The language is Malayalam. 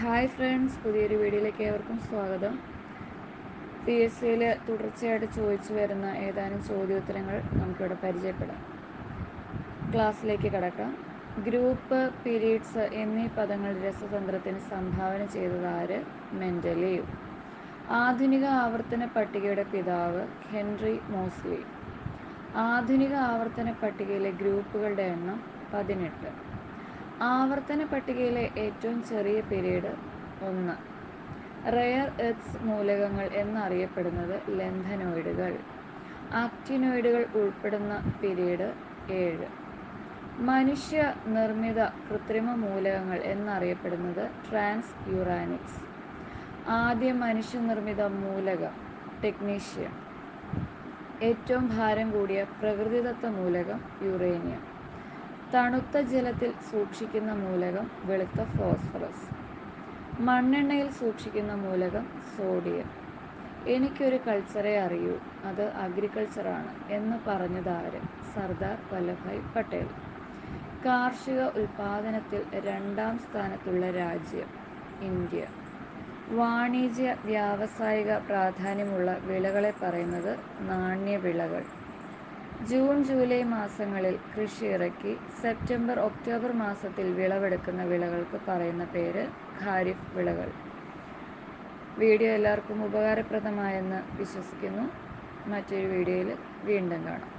ഹായ് ഫ്രണ്ട്സ് പുതിയൊരു വീഡിയോയിലേക്ക് ഏവർക്കും സ്വാഗതം. പി എസ് സിയിൽ തുടർച്ചയായിട്ട് ചോദിച്ചു വരുന്ന ഏതാനും ചോദ്യോത്തരങ്ങൾ നമുക്കിവിടെ പരിചയപ്പെടാം. ക്ലാസ്സിലേക്ക് കടക്കാം. ഗ്രൂപ്പ് പീരീഡ്സ് എന്നീ പദങ്ങൾ രസതന്ത്രത്തിന് സംഭാവന ചെയ്തത് ആര്? മെന്റലി ആധുനിക ആവർത്തന പട്ടികയുടെ പിതാവ് ഹെൻറി മോസ്ലി. ആധുനിക ആവർത്തന പട്ടികയിലെ ഗ്രൂപ്പുകളുടെ എണ്ണം പതിനെട്ട്. ആവർത്തന പട്ടികയിലെ ഏറ്റവും ചെറിയ പിരീഡ് ഒന്ന്. റെയർ എർത്ത്സ് മൂലകങ്ങൾ എന്നറിയപ്പെടുന്നത് ലന്ധനോയിഡുകൾ. ആക്റ്റിനോയിഡുകൾ ഉൾപ്പെടുന്ന പിരീഡ് ഏഴ്. മനുഷ്യ നിർമ്മിത കൃത്രിമ മൂലകങ്ങൾ എന്നറിയപ്പെടുന്നത് ട്രാൻസ് യുറാനിക്സ് ആദ്യ മനുഷ്യ നിർമ്മിത മൂലകം ടെക്നീഷ്യം ഏറ്റവും ഭാരം കൂടിയ പ്രകൃതിദത്ത മൂലകം യുറേനിയം തണുത്ത ജലത്തിൽ സൂക്ഷിക്കുന്ന മൂലകം വെളുത്ത ഫോസ്ഫറസ്. മണ്ണെണ്ണയിൽ സൂക്ഷിക്കുന്ന മൂലകം സോഡിയം. എനിക്കൊരു കൾച്ചറെ അറിയൂ. അത് അഗ്രികൾച്ചറാണ് എന്ന് പറഞ്ഞതാര് സർദാർ വല്ലഭായ് പട്ടേൽ. കാർഷിക ഉൽപാദനത്തിൽ രണ്ടാം സ്ഥാനത്തുള്ള രാജ്യം ഇന്ത്യ. വാണിജ്യ വ്യാവസായിക പ്രാധാന്യമുള്ള വിളകളെ പറയുന്നത് നാണ്യവിളകൾ. ജൂൺ ജൂലൈ മാസങ്ങളിൽ കൃഷി ഇറക്കി സെപ്റ്റംബർ ഒക്ടോബർ മാസത്തിൽ വിളവെടുക്കുന്ന വിളകൾക്ക് പറയുന്ന പേര് ഖാരിഫ് വിളകൾ. വീഡിയോ എല്ലാവർക്കും ഉപകാരപ്രദമായെന്ന് വിശ്വസിക്കുന്നു. മറ്റൊരു വീഡിയോയിൽ വീണ്ടും കാണാം.